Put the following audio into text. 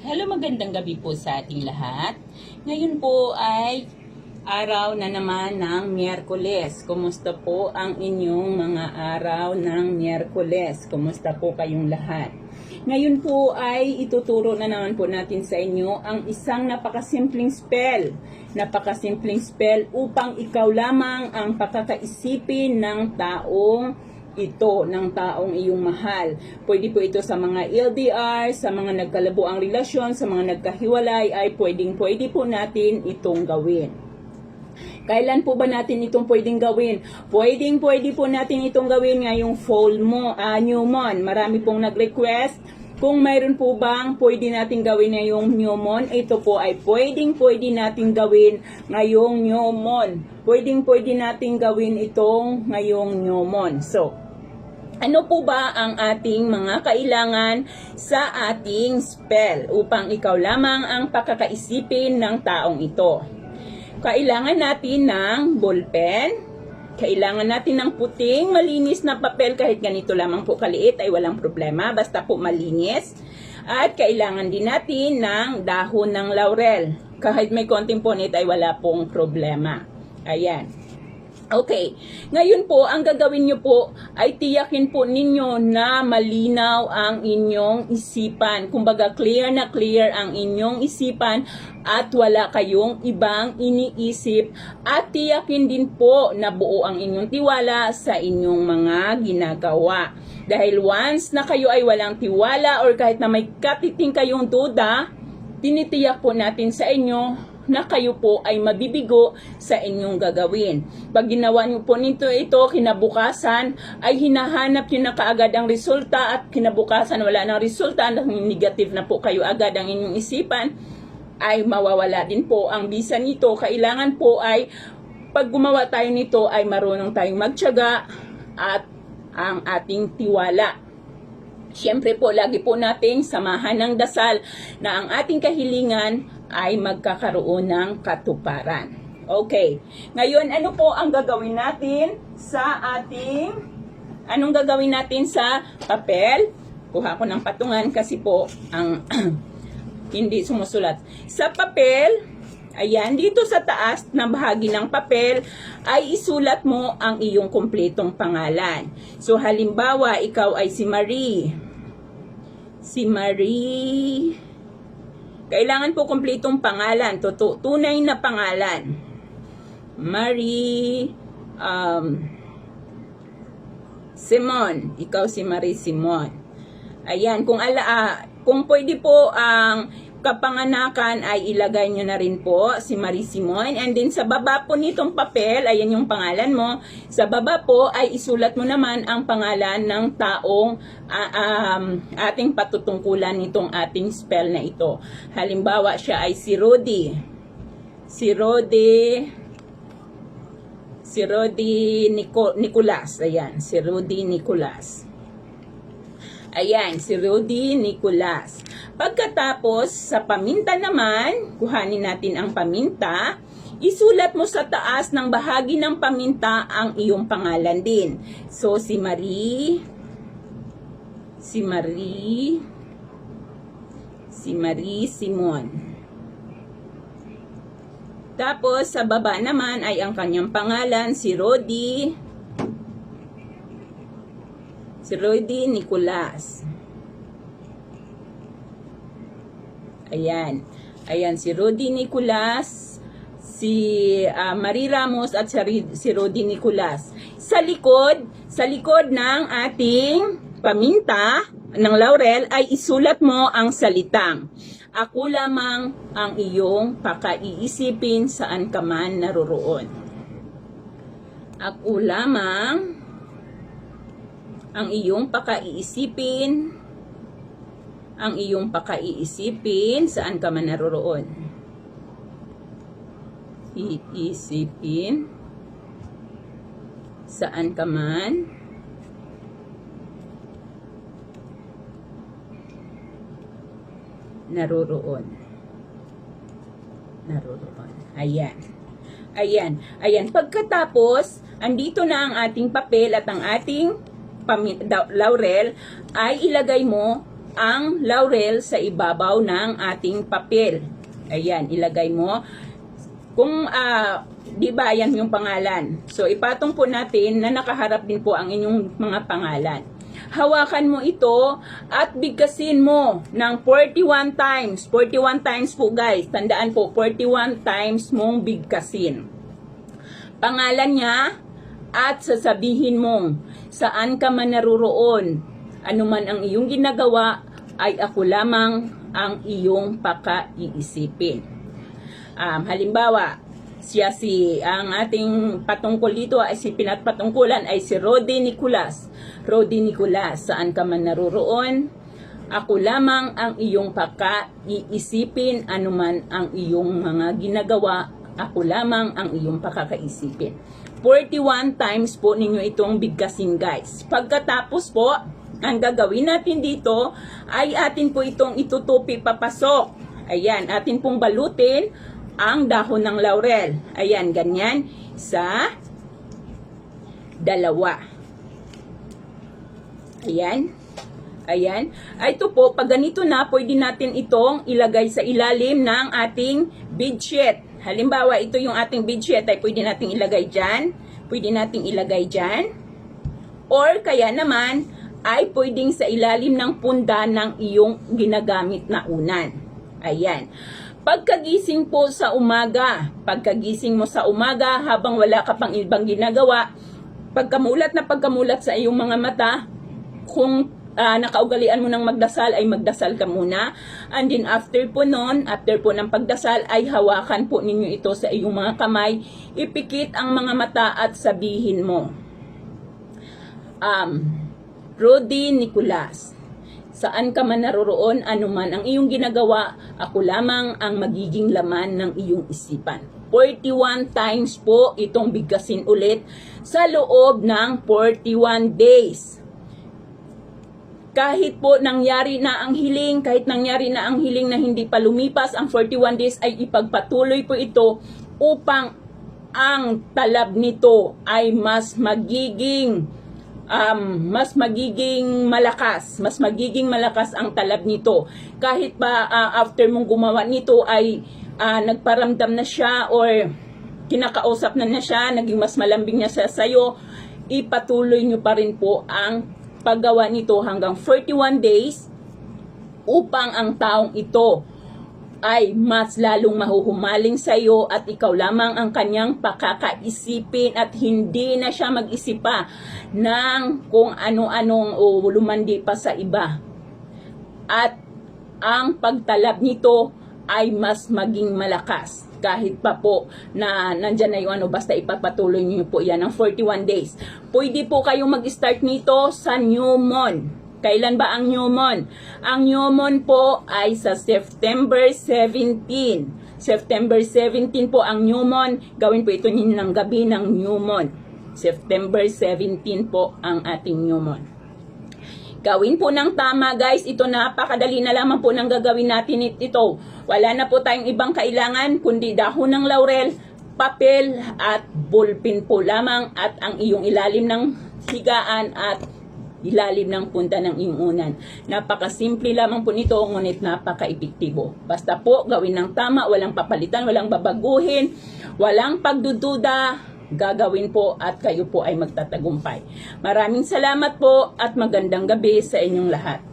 Hello, magandang gabi po sa ating lahat. Ngayon po ay araw na naman ng Miyerkules. Kumusta po ang inyong mga araw ng Miyerkules? Kumusta po kayong lahat? Ngayon po ay ituturo na naman po natin sa inyo ang isang napakasimpleng spell. Napakasimpleng spell upang ikaw lamang ang pakakaisipin ng taong ito ng taong iyong mahal. Pwede po ito sa mga LDR, sa mga nagkalabo ang relasyon, sa mga nagkahiwalay, ay pwedeng pwede po natin itong gawin. Kailan po ba natin itong pwedeng gawin? Pwedeng pwede po natin itong gawin ngayong fall mo, uh, new moon. Marami pong nag-request. Kung mayroon po bang pwede natin gawin ngayong new moon, ito po ay pwedeng pwede natin gawin ngayong new moon. Pwedeng pwede natin gawin itong ngayong new moon. So, ano po ba ang ating mga kailangan sa ating spell upang ikaw lamang ang pakakaisipin ng taong ito? Kailangan natin ng ballpen, kailangan natin ng puting, malinis na papel kahit ganito lamang po kaliit ay walang problema, basta po malinis. At kailangan din natin ng dahon ng laurel. Kahit may konting punit ay wala pong problema. Ayan. Okay. Ngayon po, ang gagawin nyo po ay tiyakin po ninyo na malinaw ang inyong isipan. Kumbaga, clear na clear ang inyong isipan at wala kayong ibang iniisip. At tiyakin din po na buo ang inyong tiwala sa inyong mga ginagawa. Dahil once na kayo ay walang tiwala or kahit na may katiting kayong duda, tinitiyak po natin sa inyo na kayo po ay mabibigo sa inyong gagawin. Pag ginawa niyo po nito ito, kinabukasan ay hinahanap niyo na kaagad ang resulta at kinabukasan wala ng resulta, negative na po kayo agad ang inyong isipan, ay mawawala din po ang bisa nito. Kailangan po ay pag gumawa tayo nito ay marunong tayong magtyaga at ang ating tiwala. Siyempre po, lagi po nating samahan ng dasal na ang ating kahilingan ay magkakaroon ng katuparan. Okay. Ngayon, ano po ang gagawin natin sa ating... Anong gagawin natin sa papel? Kuha ko ng patungan kasi po ang hindi sumusulat. Sa papel, ayan, dito sa taas na bahagi ng papel ay isulat mo ang iyong kumpletong pangalan. So, halimbawa, ikaw ay si Marie. Si Marie... Kailangan po kumpletong pangalan, tutu- tunay na pangalan. Marie um, Simon, ikaw si Marie Simon. Ayan, kung ala ah, kung pwede po ang kapanganakan ay ilagay nyo na rin po si Marie Simon. And then sa baba po nitong papel, ayan yung pangalan mo. Sa baba po ay isulat mo naman ang pangalan ng taong uh, um, ating patutungkulan nitong ating spell na ito. Halimbawa siya ay si Rudy. Si Rudy si Rudy Nico, Nicolas. Ayan, si Rudy Nicolas. Ayan, si Rudy Nicolas. Pagkatapos, sa paminta naman, kuhanin natin ang paminta, isulat mo sa taas ng bahagi ng paminta ang iyong pangalan din. So, si Marie, si Marie, si Marie Simon. Tapos, sa baba naman ay ang kanyang pangalan, si Rodi, si Rodi Nicolas. Ayan. Ayan, si Rodi Nicolas, si uh, Marie Ramos at si Rodi Nicolas. Sa likod, sa likod ng ating paminta ng laurel ay isulat mo ang salitang Ako lamang ang iyong pakaiisipin saan ka man naroroon. Ako lamang ang iyong pakaiisipin ang iyong pakaiisipin saan ka man naroroon. Iisipin saan ka man naroroon. Naroroon. Ayan. Ayan. Ayan. Pagkatapos, andito na ang ating papel at ang ating laurel ay ilagay mo ang laurel sa ibabaw ng ating papel. Ayan, ilagay mo. Kung, ah, di ba, yan yung pangalan. So, ipatong po natin na nakaharap din po ang inyong mga pangalan. Hawakan mo ito at bigkasin mo ng 41 times. 41 times po guys. Tandaan po, 41 times mong bigkasin. Pangalan niya at sasabihin mong saan ka man naruroon. Ano man ang iyong ginagawa ay ako lamang ang iyong pakaiisipin. Um, halimbawa, siya si ang ating patungkol dito ay si pinatpatungkulan ay si Rodi Nicolas. Rodi Nicolas, saan ka man naruroon, ako lamang ang iyong pakaiisipin anuman ang iyong mga ginagawa, ako lamang ang iyong pakakaisipin. 41 times po ninyo itong bigkasin guys. Pagkatapos po, ang gagawin natin dito ay atin po itong itutupi papasok. Ayan, atin pong balutin ang dahon ng laurel. Ayan, ganyan sa dalawa. Ayan. Ayan. Ay, ito po, pag ganito na, pwede natin itong ilagay sa ilalim ng ating bedsheet. Halimbawa, ito yung ating bedsheet ay pwede nating ilagay dyan. Pwede nating ilagay dyan. Or kaya naman, ay pwedeng sa ilalim ng punda ng iyong ginagamit na unan. Ayan. Pagkagising po sa umaga, pagkagising mo sa umaga habang wala ka pang ibang ginagawa, pagkamulat na pagkamulat sa iyong mga mata, kung ah, nakaugalian mo ng magdasal ay magdasal ka muna. And then after po nun, after po ng pagdasal ay hawakan po ninyo ito sa iyong mga kamay, ipikit ang mga mata at sabihin mo, um, Rodi Nicolas, saan ka man naroroon, anuman ang iyong ginagawa, ako lamang ang magiging laman ng iyong isipan. 41 times po itong bigkasin ulit sa loob ng 41 days kahit po nangyari na ang hiling, kahit nangyari na ang hiling na hindi pa lumipas ang 41 days ay ipagpatuloy po ito upang ang talab nito ay mas magiging um, mas magiging malakas, mas magiging malakas ang talab nito. Kahit pa ah, after mong gumawa nito ay ah, nagparamdam na siya or kinakausap na na siya, naging mas malambing niya sa sayo, ipatuloy nyo pa rin po ang paggawa nito hanggang 41 days upang ang taong ito ay mas lalong mahuhumaling sa iyo at ikaw lamang ang kanyang pakakaisipin at hindi na siya mag-isip pa ng kung ano-anong o lumandi pa sa iba. At ang pagtalab nito ay mas maging malakas kahit pa po na nandyan na yung ano, basta ipapatuloy niyo po yan ng 41 days. Pwede po kayong mag-start nito sa new moon. Kailan ba ang new moon? Ang new moon po ay sa September 17. September 17 po ang new moon. Gawin po ito ninyo ng gabi ng new moon. September 17 po ang ating new moon. Gawin po ng tama guys, ito napakadali na lamang po nang gagawin natin it- ito. Wala na po tayong ibang kailangan kundi dahon ng laurel, papel at ballpen po lamang at ang iyong ilalim ng higaan at ilalim ng punta ng iyong unan. Napakasimple lamang po nito, ngunit napaka-epektibo. Basta po, gawin ng tama, walang papalitan, walang babaguhin, walang pagdududa, gagawin po at kayo po ay magtatagumpay. Maraming salamat po at magandang gabi sa inyong lahat.